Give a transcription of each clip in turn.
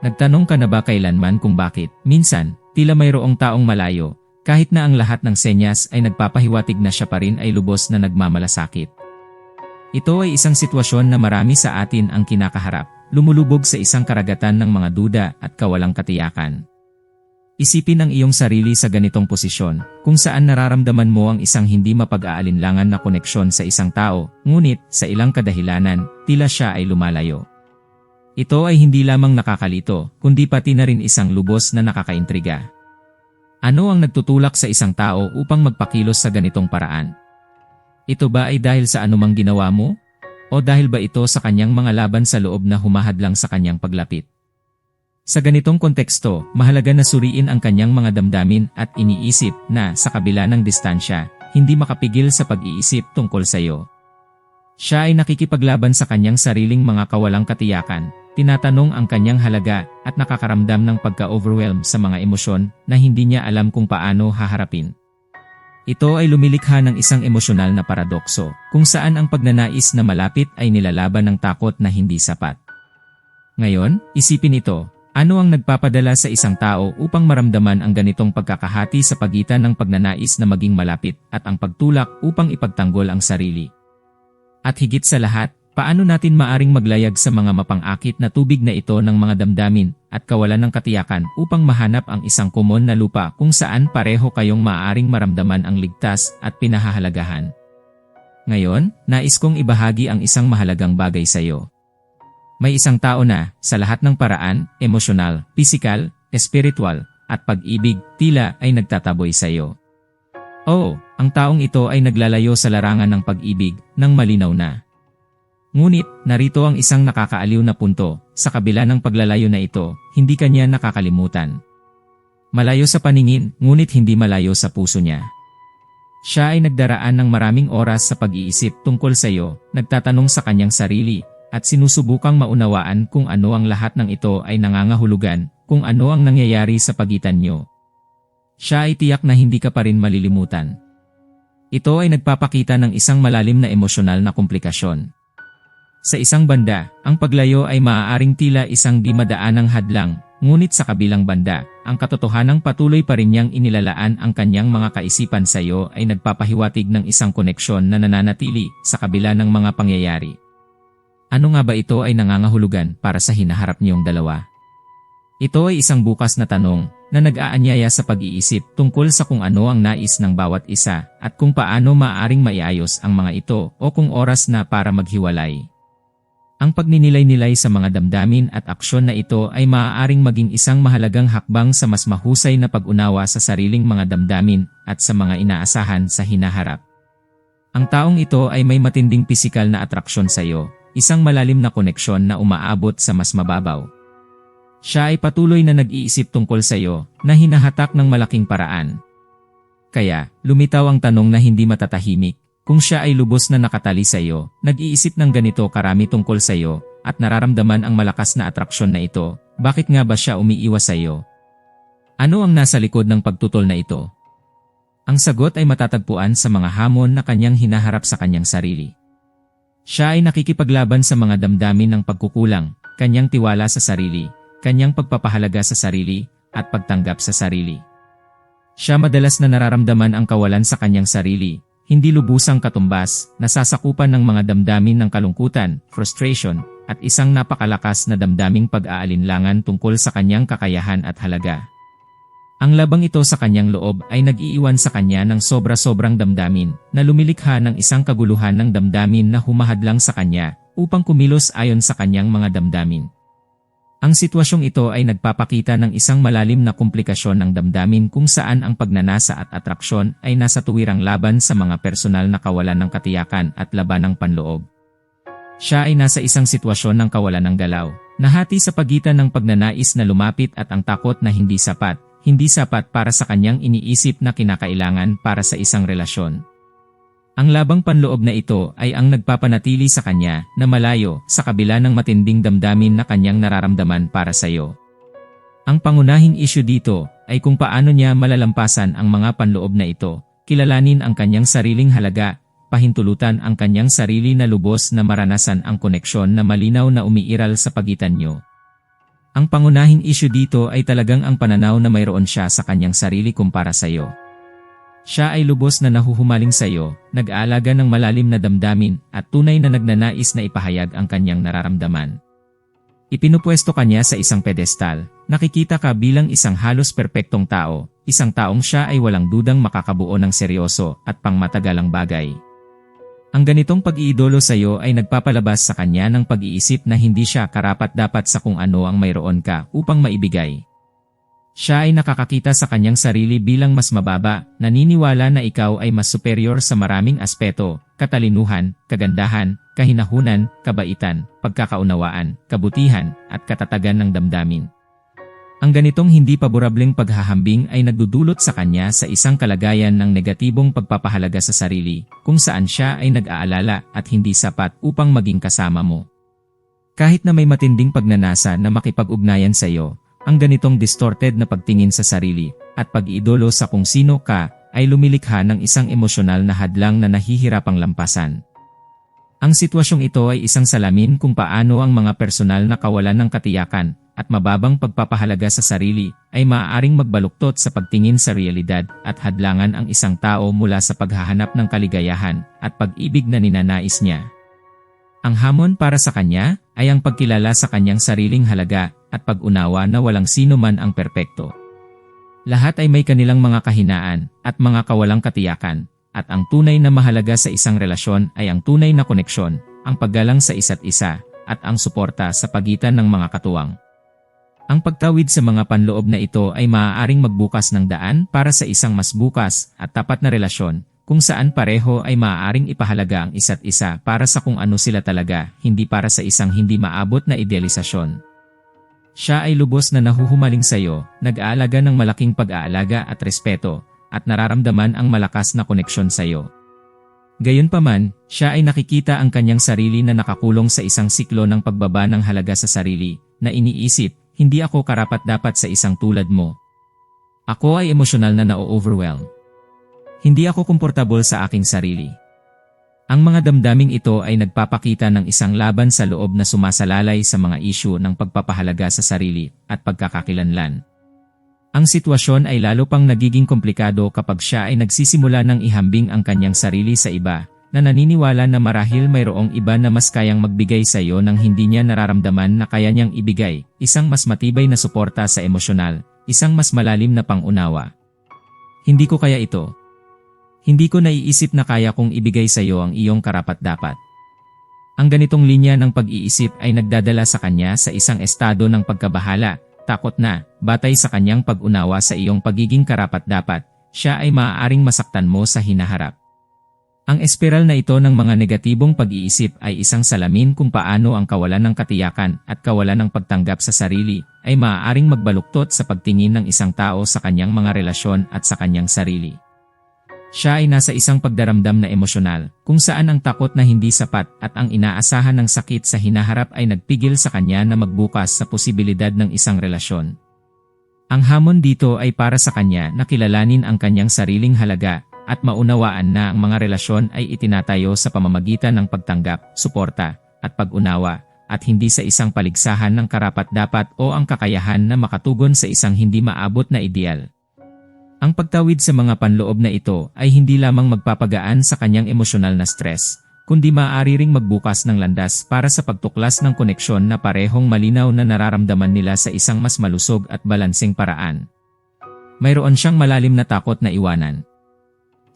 Nagtanong ka na ba kailanman kung bakit, minsan, tila mayroong taong malayo, kahit na ang lahat ng senyas ay nagpapahiwatig na siya pa rin ay lubos na nagmamalasakit. Ito ay isang sitwasyon na marami sa atin ang kinakaharap, lumulubog sa isang karagatan ng mga duda at kawalang katiyakan. Isipin ang iyong sarili sa ganitong posisyon, kung saan nararamdaman mo ang isang hindi mapag-aalinlangan na koneksyon sa isang tao, ngunit sa ilang kadahilanan, tila siya ay lumalayo. Ito ay hindi lamang nakakalito, kundi pati na rin isang lubos na nakakaintriga. Ano ang nagtutulak sa isang tao upang magpakilos sa ganitong paraan? Ito ba ay dahil sa anumang ginawa mo? O dahil ba ito sa kanyang mga laban sa loob na humahadlang sa kanyang paglapit? Sa ganitong konteksto, mahalaga na suriin ang kanyang mga damdamin at iniisip na sa kabila ng distansya, hindi makapigil sa pag-iisip tungkol sa iyo. Siya ay nakikipaglaban sa kanyang sariling mga kawalang katiyakan, tinatanong ang kanyang halaga at nakakaramdam ng pagka-overwhelm sa mga emosyon na hindi niya alam kung paano haharapin. Ito ay lumilikha ng isang emosyonal na paradokso, kung saan ang pagnanais na malapit ay nilalaban ng takot na hindi sapat. Ngayon, isipin ito, ano ang nagpapadala sa isang tao upang maramdaman ang ganitong pagkakahati sa pagitan ng pagnanais na maging malapit at ang pagtulak upang ipagtanggol ang sarili? At higit sa lahat, paano natin maaring maglayag sa mga mapang-akit na tubig na ito ng mga damdamin at kawalan ng katiyakan upang mahanap ang isang kumon na lupa kung saan pareho kayong maaring maramdaman ang ligtas at pinahahalagahan? Ngayon, nais kong ibahagi ang isang mahalagang bagay sa iyo. May isang tao na, sa lahat ng paraan, emosyonal, pisikal, espiritual, at pag-ibig, tila ay nagtataboy sa iyo. Oo, ang taong ito ay naglalayo sa larangan ng pag-ibig, ng malinaw na. Ngunit, narito ang isang nakakaaliw na punto, sa kabila ng paglalayo na ito, hindi kanya nakakalimutan. Malayo sa paningin, ngunit hindi malayo sa puso niya. Siya ay nagdaraan ng maraming oras sa pag-iisip tungkol sa iyo, nagtatanong sa kanyang sarili, at sinusubukang maunawaan kung ano ang lahat ng ito ay nangangahulugan, kung ano ang nangyayari sa pagitan nyo. Siya ay tiyak na hindi ka pa rin malilimutan. Ito ay nagpapakita ng isang malalim na emosyonal na komplikasyon. Sa isang banda, ang paglayo ay maaaring tila isang di madaanang hadlang, ngunit sa kabilang banda, ang katotohanang patuloy pa rin niyang inilalaan ang kanyang mga kaisipan sa iyo ay nagpapahiwatig ng isang koneksyon na nananatili sa kabila ng mga pangyayari. Ano nga ba ito ay nangangahulugan para sa hinaharap niyong dalawa? Ito ay isang bukas na tanong na nag-aanyaya sa pag-iisip tungkol sa kung ano ang nais ng bawat isa at kung paano maaaring maiayos ang mga ito o kung oras na para maghiwalay. Ang pagninilay-nilay sa mga damdamin at aksyon na ito ay maaaring maging isang mahalagang hakbang sa mas mahusay na pag-unawa sa sariling mga damdamin at sa mga inaasahan sa hinaharap. Ang taong ito ay may matinding pisikal na atraksyon sa iyo isang malalim na koneksyon na umaabot sa mas mababaw. Siya ay patuloy na nag-iisip tungkol sa iyo na hinahatak ng malaking paraan. Kaya, lumitaw ang tanong na hindi matatahimik, kung siya ay lubos na nakatali sa iyo, nag-iisip ng ganito karami tungkol sa iyo, at nararamdaman ang malakas na atraksyon na ito, bakit nga ba siya umiiwas sa iyo? Ano ang nasa likod ng pagtutol na ito? Ang sagot ay matatagpuan sa mga hamon na kanyang hinaharap sa kanyang sarili. Siya ay nakikipaglaban sa mga damdamin ng pagkukulang, kanyang tiwala sa sarili, kanyang pagpapahalaga sa sarili, at pagtanggap sa sarili. Siya madalas na nararamdaman ang kawalan sa kanyang sarili, hindi lubusang katumbas, nasasakupan ng mga damdamin ng kalungkutan, frustration, at isang napakalakas na damdaming pag-aalinlangan tungkol sa kanyang kakayahan at halaga. Ang labang ito sa kanyang loob ay nag-iiwan sa kanya ng sobra-sobrang damdamin na lumilikha ng isang kaguluhan ng damdamin na humahadlang sa kanya upang kumilos ayon sa kanyang mga damdamin. Ang sitwasyong ito ay nagpapakita ng isang malalim na komplikasyon ng damdamin kung saan ang pagnanasa at atraksyon ay nasa tuwirang laban sa mga personal na kawalan ng katiyakan at laban ng panloob. Siya ay nasa isang sitwasyon ng kawalan ng galaw, nahati sa pagitan ng pagnanais na lumapit at ang takot na hindi sapat, hindi sapat para sa kanyang iniisip na kinakailangan para sa isang relasyon. Ang labang panloob na ito ay ang nagpapanatili sa kanya na malayo sa kabila ng matinding damdamin na kanyang nararamdaman para sa iyo. Ang pangunahing isyu dito ay kung paano niya malalampasan ang mga panloob na ito, kilalanin ang kanyang sariling halaga, pahintulutan ang kanyang sarili na lubos na maranasan ang koneksyon na malinaw na umiiral sa pagitan niyo. Ang pangunahing issue dito ay talagang ang pananaw na mayroon siya sa kanyang sarili kumpara sa iyo. Siya ay lubos na nahuhumaling sa iyo, nag-aalaga ng malalim na damdamin at tunay na nagnanais na ipahayag ang kanyang nararamdaman. Ipinupwesto kanya sa isang pedestal, nakikita ka bilang isang halos perpektong tao, isang taong siya ay walang dudang makakabuo ng seryoso at pangmatagalang bagay. Ang ganitong pag-iidolo sa iyo ay nagpapalabas sa kanya ng pag-iisip na hindi siya karapat-dapat sa kung ano ang mayroon ka upang maibigay. Siya ay nakakakita sa kanyang sarili bilang mas mababa, naniniwala na ikaw ay mas superior sa maraming aspeto, katalinuhan, kagandahan, kahinahunan, kabaitan, pagkakaunawaan, kabutihan, at katatagan ng damdamin. Ang ganitong hindi paborableng paghahambing ay nagdudulot sa kanya sa isang kalagayan ng negatibong pagpapahalaga sa sarili, kung saan siya ay nag-aalala at hindi sapat upang maging kasama mo. Kahit na may matinding pagnanasa na makipag-ugnayan sa iyo, ang ganitong distorted na pagtingin sa sarili at pag-iidolo sa kung sino ka ay lumilikha ng isang emosyonal na hadlang na nahihirapang lampasan. Ang sitwasyong ito ay isang salamin kung paano ang mga personal na kawalan ng katiyakan at mababang pagpapahalaga sa sarili ay maaaring magbaluktot sa pagtingin sa realidad at hadlangan ang isang tao mula sa paghahanap ng kaligayahan at pag-ibig na ninanais niya. Ang hamon para sa kanya ay ang pagkilala sa kanyang sariling halaga at pag-unawa na walang sino man ang perpekto. Lahat ay may kanilang mga kahinaan at mga kawalang katiyakan, at ang tunay na mahalaga sa isang relasyon ay ang tunay na koneksyon, ang paggalang sa isa't isa, at ang suporta sa pagitan ng mga katuwang. Ang pagtawid sa mga panloob na ito ay maaaring magbukas ng daan para sa isang mas bukas at tapat na relasyon, kung saan pareho ay maaaring ipahalaga ang isa't isa para sa kung ano sila talaga, hindi para sa isang hindi maabot na idealisasyon. Siya ay lubos na nahuhumaling sa iyo, nag-aalaga ng malaking pag-aalaga at respeto, at nararamdaman ang malakas na koneksyon sa iyo. Gayunpaman, siya ay nakikita ang kanyang sarili na nakakulong sa isang siklo ng pagbaba ng halaga sa sarili, na iniisip, hindi ako karapat dapat sa isang tulad mo. Ako ay emosyonal na na-overwhelm. Hindi ako komportable sa aking sarili. Ang mga damdaming ito ay nagpapakita ng isang laban sa loob na sumasalalay sa mga isyu ng pagpapahalaga sa sarili at pagkakakilanlan. Ang sitwasyon ay lalo pang nagiging komplikado kapag siya ay nagsisimula ng ihambing ang kanyang sarili sa iba na naniniwala na marahil mayroong iba na mas kayang magbigay sa iyo ng hindi niya nararamdaman na kaya niyang ibigay, isang mas matibay na suporta sa emosyonal, isang mas malalim na pangunawa. Hindi ko kaya ito. Hindi ko naiisip na kaya kong ibigay sa iyo ang iyong karapat-dapat. Ang ganitong linya ng pag-iisip ay nagdadala sa kanya sa isang estado ng pagkabahala, takot na, batay sa kanyang pag-unawa sa iyong pagiging karapat-dapat, siya ay maaaring masaktan mo sa hinaharap. Ang espiral na ito ng mga negatibong pag-iisip ay isang salamin kung paano ang kawalan ng katiyakan at kawalan ng pagtanggap sa sarili ay maaaring magbaluktot sa pagtingin ng isang tao sa kanyang mga relasyon at sa kanyang sarili. Siya ay nasa isang pagdaramdam na emosyonal, kung saan ang takot na hindi sapat at ang inaasahan ng sakit sa hinaharap ay nagpigil sa kanya na magbukas sa posibilidad ng isang relasyon. Ang hamon dito ay para sa kanya na kilalanin ang kanyang sariling halaga at maunawaan na ang mga relasyon ay itinatayo sa pamamagitan ng pagtanggap, suporta, at pag-unawa, at hindi sa isang paligsahan ng karapat-dapat o ang kakayahan na makatugon sa isang hindi maabot na ideal. Ang pagtawid sa mga panloob na ito ay hindi lamang magpapagaan sa kanyang emosyonal na stress, kundi maaari ring magbukas ng landas para sa pagtuklas ng koneksyon na parehong malinaw na nararamdaman nila sa isang mas malusog at balanseng paraan. Mayroon siyang malalim na takot na iwanan,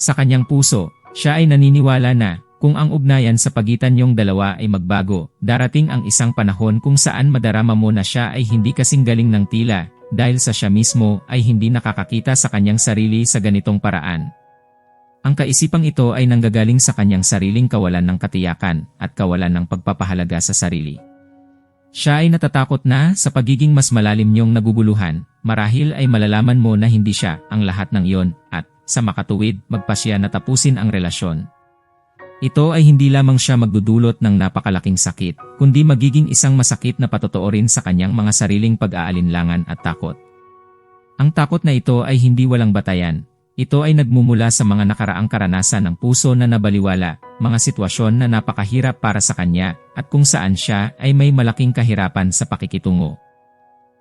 sa kanyang puso, siya ay naniniwala na, kung ang ugnayan sa pagitan niyong dalawa ay magbago, darating ang isang panahon kung saan madarama mo na siya ay hindi kasing galing ng tila, dahil sa siya mismo ay hindi nakakakita sa kanyang sarili sa ganitong paraan. Ang kaisipang ito ay nanggagaling sa kanyang sariling kawalan ng katiyakan at kawalan ng pagpapahalaga sa sarili. Siya ay natatakot na sa pagiging mas malalim niyong naguguluhan, marahil ay malalaman mo na hindi siya ang lahat ng iyon at sa makatuwid, magpasya na tapusin ang relasyon. Ito ay hindi lamang siya magdudulot ng napakalaking sakit, kundi magiging isang masakit na patotoo rin sa kanyang mga sariling pag-aalinlangan at takot. Ang takot na ito ay hindi walang batayan. Ito ay nagmumula sa mga nakaraang karanasan ng puso na nabaliwala, mga sitwasyon na napakahirap para sa kanya, at kung saan siya ay may malaking kahirapan sa pakikitungo.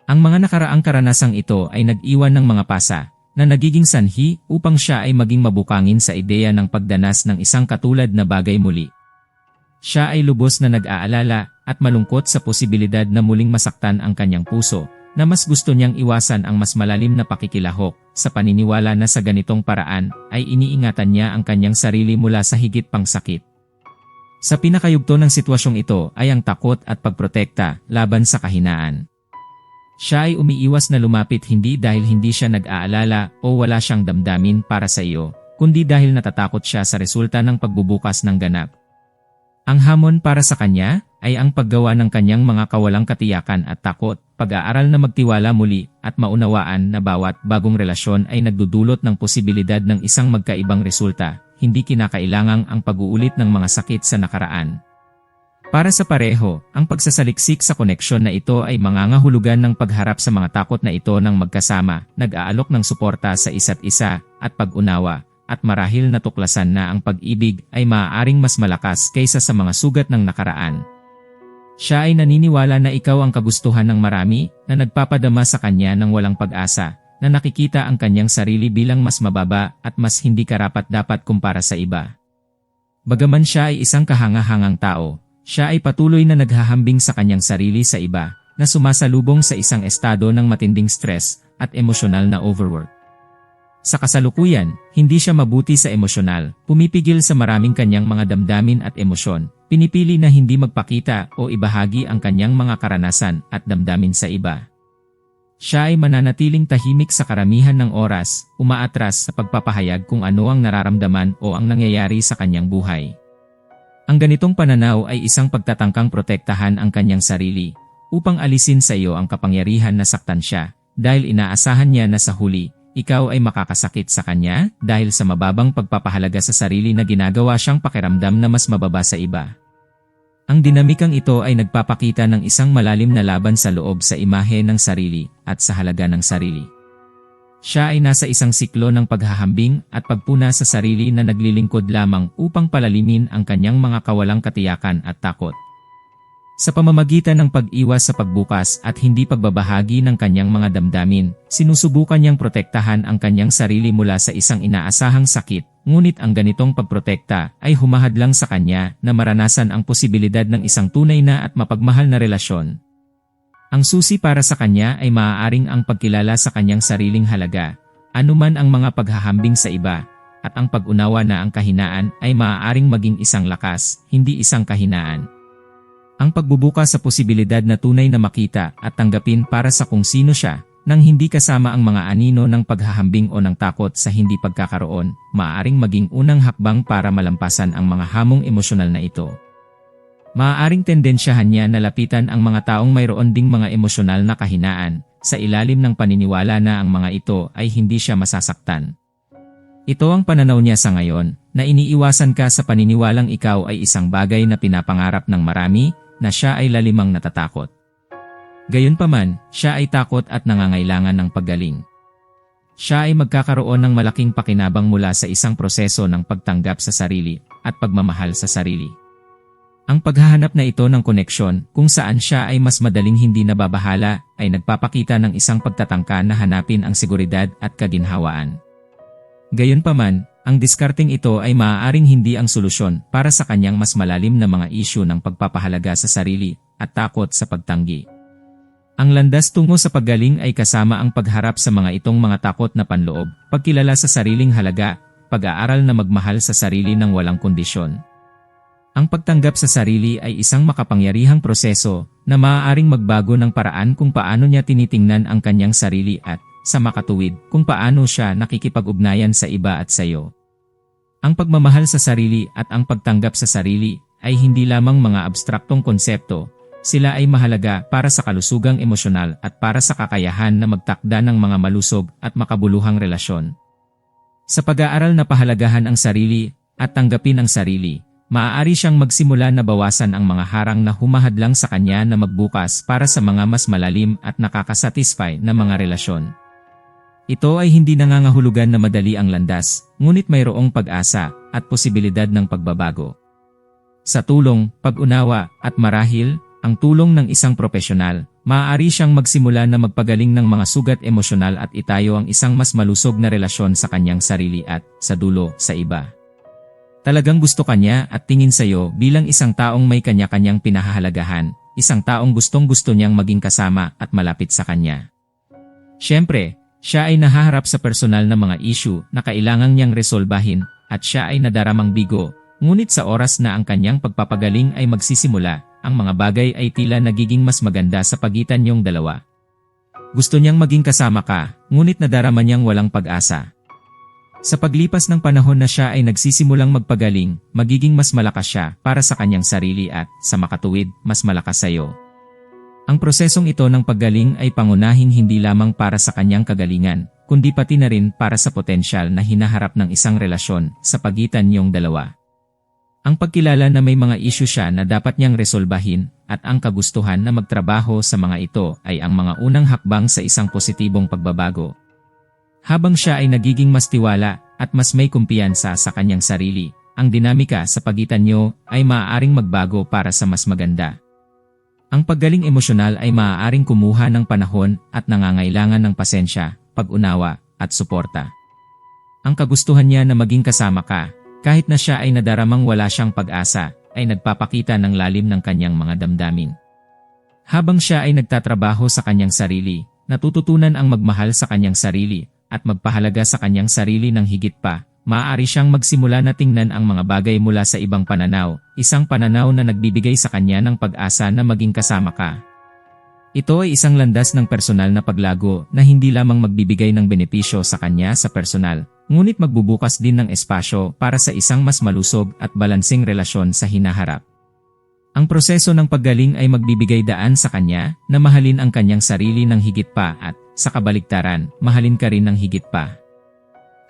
Ang mga nakaraang karanasang ito ay nag-iwan ng mga pasa na nagiging sanhi upang siya ay maging mabukangin sa ideya ng pagdanas ng isang katulad na bagay muli. Siya ay lubos na nag-aalala at malungkot sa posibilidad na muling masaktan ang kanyang puso, na mas gusto niyang iwasan ang mas malalim na pakikilahok sa paniniwala na sa ganitong paraan ay iniingatan niya ang kanyang sarili mula sa higit pang sakit. Sa pinakayugto ng sitwasyong ito ay ang takot at pagprotekta laban sa kahinaan. Siya ay umiiwas na lumapit hindi dahil hindi siya nag-aalala o wala siyang damdamin para sa iyo, kundi dahil natatakot siya sa resulta ng pagbubukas ng ganap. Ang hamon para sa kanya ay ang paggawa ng kanyang mga kawalang katiyakan at takot, pag-aaral na magtiwala muli at maunawaan na bawat bagong relasyon ay nagdudulot ng posibilidad ng isang magkaibang resulta, hindi kinakailangang ang pag-uulit ng mga sakit sa nakaraan. Para sa pareho, ang pagsasaliksik sa koneksyon na ito ay mangangahulugan ng pagharap sa mga takot na ito ng magkasama, nag-aalok ng suporta sa isa't isa, at pag-unawa, at marahil natuklasan na ang pag-ibig ay maaaring mas malakas kaysa sa mga sugat ng nakaraan. Siya ay naniniwala na ikaw ang kagustuhan ng marami na nagpapadama sa kanya ng walang pag-asa, na nakikita ang kanyang sarili bilang mas mababa at mas hindi karapat-dapat kumpara sa iba. Bagaman siya ay isang kahangahangang tao, siya ay patuloy na naghahambing sa kanyang sarili sa iba, na sumasalubong sa isang estado ng matinding stress at emosyonal na overwork. Sa kasalukuyan, hindi siya mabuti sa emosyonal, pumipigil sa maraming kanyang mga damdamin at emosyon, pinipili na hindi magpakita o ibahagi ang kanyang mga karanasan at damdamin sa iba. Siya ay mananatiling tahimik sa karamihan ng oras, umaatras sa pagpapahayag kung ano ang nararamdaman o ang nangyayari sa kanyang buhay. Ang ganitong pananaw ay isang pagtatangkang protektahan ang kanyang sarili upang alisin sa iyo ang kapangyarihan na saktan siya dahil inaasahan niya na sa huli, ikaw ay makakasakit sa kanya dahil sa mababang pagpapahalaga sa sarili na ginagawa siyang pakiramdam na mas mababa sa iba. Ang dinamikang ito ay nagpapakita ng isang malalim na laban sa loob sa imahe ng sarili at sa halaga ng sarili. Siya ay nasa isang siklo ng paghahambing at pagpuna sa sarili na naglilingkod lamang upang palalimin ang kanyang mga kawalang katiyakan at takot. Sa pamamagitan ng pag-iwas sa pagbukas at hindi pagbabahagi ng kanyang mga damdamin, sinusubukan niyang protektahan ang kanyang sarili mula sa isang inaasahang sakit, ngunit ang ganitong pagprotekta ay humahadlang sa kanya na maranasan ang posibilidad ng isang tunay na at mapagmahal na relasyon. Ang susi para sa kanya ay maaaring ang pagkilala sa kanyang sariling halaga, anuman ang mga paghahambing sa iba, at ang pag-unawa na ang kahinaan ay maaaring maging isang lakas, hindi isang kahinaan. Ang pagbubuka sa posibilidad na tunay na makita at tanggapin para sa kung sino siya, nang hindi kasama ang mga anino ng paghahambing o ng takot sa hindi pagkakaroon, maaaring maging unang hakbang para malampasan ang mga hamong emosyonal na ito. Maaaring tendensyahan niya na lapitan ang mga taong mayroon ding mga emosyonal na kahinaan, sa ilalim ng paniniwala na ang mga ito ay hindi siya masasaktan. Ito ang pananaw niya sa ngayon, na iniiwasan ka sa paniniwalang ikaw ay isang bagay na pinapangarap ng marami, na siya ay lalimang natatakot. Gayunpaman, siya ay takot at nangangailangan ng paggaling. Siya ay magkakaroon ng malaking pakinabang mula sa isang proseso ng pagtanggap sa sarili at pagmamahal sa sarili. Ang paghahanap na ito ng koneksyon kung saan siya ay mas madaling hindi nababahala ay nagpapakita ng isang pagtatangka na hanapin ang seguridad at kaginhawaan. Gayunpaman, ang diskarting ito ay maaaring hindi ang solusyon para sa kanyang mas malalim na mga isyu ng pagpapahalaga sa sarili at takot sa pagtanggi. Ang landas tungo sa paggaling ay kasama ang pagharap sa mga itong mga takot na panloob, pagkilala sa sariling halaga, pag-aaral na magmahal sa sarili ng walang kondisyon, ang pagtanggap sa sarili ay isang makapangyarihang proseso na maaaring magbago ng paraan kung paano niya tinitingnan ang kanyang sarili at, sa makatuwid, kung paano siya nakikipag-ugnayan sa iba at sa iyo. Ang pagmamahal sa sarili at ang pagtanggap sa sarili ay hindi lamang mga abstraktong konsepto, sila ay mahalaga para sa kalusugang emosyonal at para sa kakayahan na magtakda ng mga malusog at makabuluhang relasyon. Sa pag-aaral na pahalagahan ang sarili at tanggapin ang sarili, maaari siyang magsimula na bawasan ang mga harang na humahadlang sa kanya na magbukas para sa mga mas malalim at nakakasatisfy na mga relasyon. Ito ay hindi nangangahulugan na madali ang landas, ngunit mayroong pag-asa at posibilidad ng pagbabago. Sa tulong, pag-unawa at marahil, ang tulong ng isang profesional, maaari siyang magsimula na magpagaling ng mga sugat emosyonal at itayo ang isang mas malusog na relasyon sa kanyang sarili at, sa dulo, sa iba. Talagang gusto kanya at tingin sa'yo bilang isang taong may kanya-kanyang pinahahalagahan, isang taong gustong gusto niyang maging kasama at malapit sa kanya. Siyempre, siya ay nahaharap sa personal na mga issue na kailangang niyang resolbahin at siya ay nadaramang bigo, ngunit sa oras na ang kanyang pagpapagaling ay magsisimula, ang mga bagay ay tila nagiging mas maganda sa pagitan niyong dalawa. Gusto niyang maging kasama ka, ngunit nadarama niyang walang pag-asa. Sa paglipas ng panahon na siya ay nagsisimulang magpagaling, magiging mas malakas siya para sa kanyang sarili at, sa makatuwid, mas malakas sa iyo. Ang prosesong ito ng paggaling ay pangunahing hindi lamang para sa kanyang kagalingan, kundi pati na rin para sa potensyal na hinaharap ng isang relasyon sa pagitan niyong dalawa. Ang pagkilala na may mga isyu siya na dapat niyang resolbahin at ang kagustuhan na magtrabaho sa mga ito ay ang mga unang hakbang sa isang positibong pagbabago. Habang siya ay nagiging mas tiwala at mas may kumpiyansa sa kanyang sarili, ang dinamika sa pagitan niyo ay maaaring magbago para sa mas maganda. Ang paggaling emosyonal ay maaaring kumuha ng panahon at nangangailangan ng pasensya, pag-unawa, at suporta. Ang kagustuhan niya na maging kasama ka, kahit na siya ay nadaramang wala siyang pag-asa, ay nagpapakita ng lalim ng kanyang mga damdamin. Habang siya ay nagtatrabaho sa kanyang sarili, natututunan ang magmahal sa kanyang sarili at magpahalaga sa kanyang sarili ng higit pa, maaari siyang magsimula na tingnan ang mga bagay mula sa ibang pananaw, isang pananaw na nagbibigay sa kanya ng pag-asa na maging kasama ka. Ito ay isang landas ng personal na paglago na hindi lamang magbibigay ng benepisyo sa kanya sa personal, ngunit magbubukas din ng espasyo para sa isang mas malusog at balansing relasyon sa hinaharap. Ang proseso ng paggaling ay magbibigay daan sa kanya na mahalin ang kanyang sarili ng higit pa at, sa kabaligtaran, mahalin ka rin ng higit pa.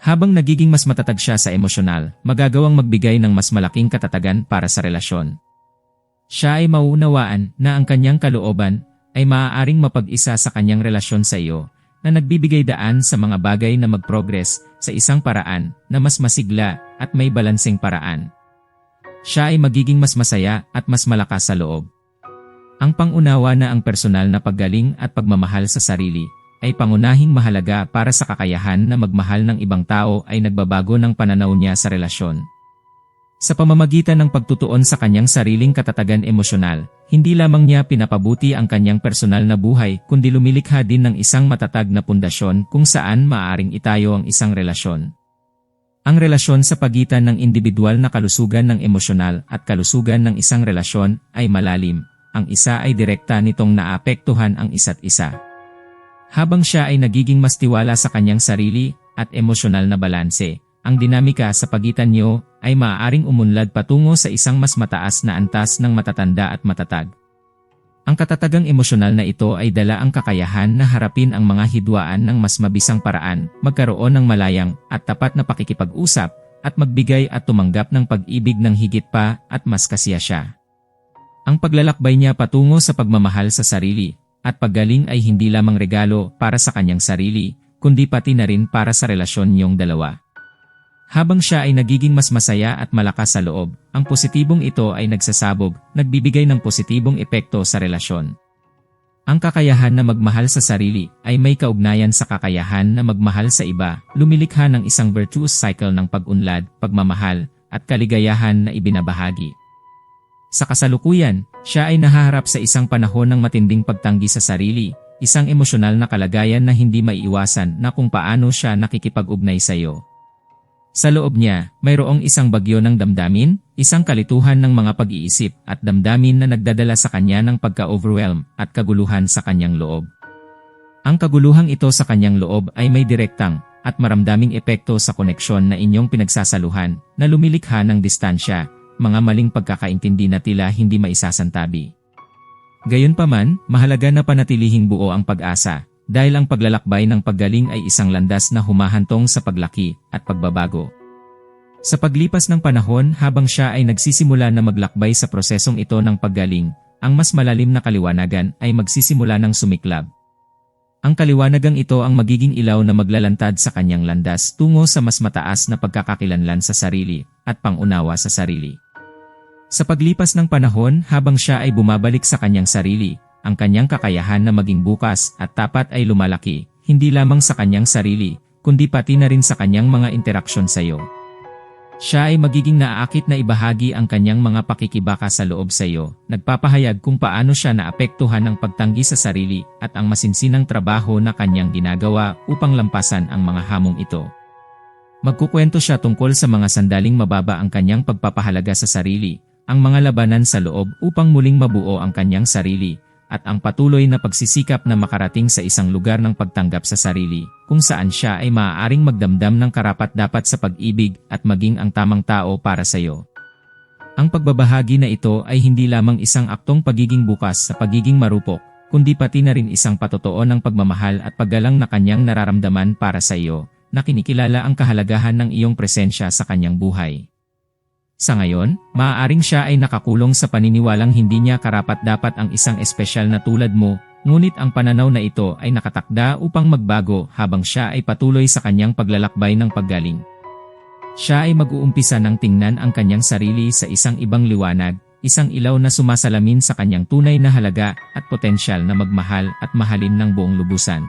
Habang nagiging mas matatag siya sa emosyonal, magagawang magbigay ng mas malaking katatagan para sa relasyon. Siya ay mauunawaan na ang kanyang kalooban ay maaaring mapag-isa sa kanyang relasyon sa iyo na nagbibigay daan sa mga bagay na mag-progress sa isang paraan na mas masigla at may balanseng paraan. Siya ay magiging mas masaya at mas malakas sa loob. Ang pangunawa na ang personal na paggaling at pagmamahal sa sarili ay pangunahing mahalaga para sa kakayahan na magmahal ng ibang tao ay nagbabago ng pananaw niya sa relasyon. Sa pamamagitan ng pagtutuon sa kanyang sariling katatagan emosyonal, hindi lamang niya pinapabuti ang kanyang personal na buhay kundi lumilikha din ng isang matatag na pundasyon kung saan maaring itayo ang isang relasyon. Ang relasyon sa pagitan ng individual na kalusugan ng emosyonal at kalusugan ng isang relasyon ay malalim. Ang isa ay direkta nitong naapektuhan ang isa't isa habang siya ay nagiging mas tiwala sa kanyang sarili at emosyonal na balanse. Ang dinamika sa pagitan niyo ay maaaring umunlad patungo sa isang mas mataas na antas ng matatanda at matatag. Ang katatagang emosyonal na ito ay dala ang kakayahan na harapin ang mga hidwaan ng mas mabisang paraan, magkaroon ng malayang at tapat na pakikipag-usap, at magbigay at tumanggap ng pag-ibig ng higit pa at mas kasiya siya. Ang paglalakbay niya patungo sa pagmamahal sa sarili at paggaling ay hindi lamang regalo para sa kanyang sarili, kundi pati na rin para sa relasyon niyong dalawa. Habang siya ay nagiging mas masaya at malakas sa loob, ang positibong ito ay nagsasabog, nagbibigay ng positibong epekto sa relasyon. Ang kakayahan na magmahal sa sarili ay may kaugnayan sa kakayahan na magmahal sa iba, lumilikha ng isang virtuous cycle ng pag-unlad, pagmamahal, at kaligayahan na ibinabahagi. Sa kasalukuyan, siya ay nahaharap sa isang panahon ng matinding pagtanggi sa sarili, isang emosyonal na kalagayan na hindi maiiwasan na kung paano siya nakikipag-ugnay sa iyo. Sa loob niya, mayroong isang bagyo ng damdamin, isang kalituhan ng mga pag-iisip at damdamin na nagdadala sa kanya ng pagka-overwhelm at kaguluhan sa kanyang loob. Ang kaguluhang ito sa kanyang loob ay may direktang at maramdaming epekto sa koneksyon na inyong pinagsasaluhan na lumilikha ng distansya mga maling pagkakaintindi na tila hindi maisasantabi. Gayunpaman, mahalaga na panatilihing buo ang pag-asa, dahil ang paglalakbay ng paggaling ay isang landas na humahantong sa paglaki at pagbabago. Sa paglipas ng panahon habang siya ay nagsisimula na maglakbay sa prosesong ito ng paggaling, ang mas malalim na kaliwanagan ay magsisimula ng sumiklab. Ang kaliwanagang ito ang magiging ilaw na maglalantad sa kanyang landas tungo sa mas mataas na pagkakakilanlan sa sarili at pangunawa sa sarili. Sa paglipas ng panahon habang siya ay bumabalik sa kanyang sarili, ang kanyang kakayahan na maging bukas at tapat ay lumalaki, hindi lamang sa kanyang sarili, kundi pati na rin sa kanyang mga interaksyon sa iyo. Siya ay magiging naaakit na ibahagi ang kanyang mga pakikibaka sa loob sa iyo, nagpapahayag kung paano siya naapektuhan ng pagtanggi sa sarili at ang masinsinang trabaho na kanyang ginagawa upang lampasan ang mga hamong ito. Magkukwento siya tungkol sa mga sandaling mababa ang kanyang pagpapahalaga sa sarili, ang mga labanan sa loob upang muling mabuo ang kanyang sarili, at ang patuloy na pagsisikap na makarating sa isang lugar ng pagtanggap sa sarili, kung saan siya ay maaaring magdamdam ng karapat-dapat sa pag-ibig at maging ang tamang tao para sa iyo. Ang pagbabahagi na ito ay hindi lamang isang aktong pagiging bukas sa pagiging marupok, kundi pati na rin isang patotoo ng pagmamahal at paggalang na kanyang nararamdaman para sa iyo, na kinikilala ang kahalagahan ng iyong presensya sa kanyang buhay. Sa ngayon, maaaring siya ay nakakulong sa paniniwalang hindi niya karapat-dapat ang isang espesyal na tulad mo, ngunit ang pananaw na ito ay nakatakda upang magbago habang siya ay patuloy sa kanyang paglalakbay ng paggaling. Siya ay mag-uumpisa ng tingnan ang kanyang sarili sa isang ibang liwanag, isang ilaw na sumasalamin sa kanyang tunay na halaga at potensyal na magmahal at mahalin ng buong lubusan.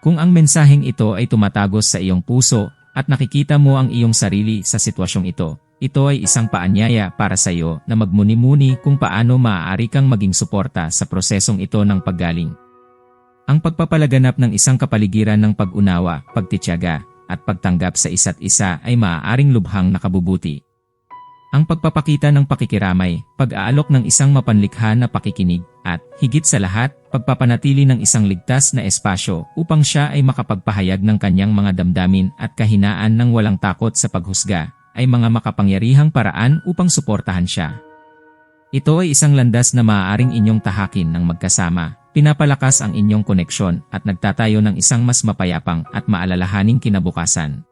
Kung ang mensaheng ito ay tumatagos sa iyong puso at nakikita mo ang iyong sarili sa sitwasyong ito, ito ay isang paanyaya para sa iyo na magmuni-muni kung paano maaari kang maging suporta sa prosesong ito ng paggaling. Ang pagpapalaganap ng isang kapaligiran ng pag-unawa, pagtityaga, at pagtanggap sa isa't isa ay maaaring lubhang nakabubuti. Ang pagpapakita ng pakikiramay, pag-aalok ng isang mapanlikha na pakikinig, at, higit sa lahat, pagpapanatili ng isang ligtas na espasyo upang siya ay makapagpahayag ng kanyang mga damdamin at kahinaan ng walang takot sa paghusga, ay mga makapangyarihang paraan upang suportahan siya. Ito ay isang landas na maaaring inyong tahakin ng magkasama, pinapalakas ang inyong koneksyon at nagtatayo ng isang mas mapayapang at maalalahaning kinabukasan.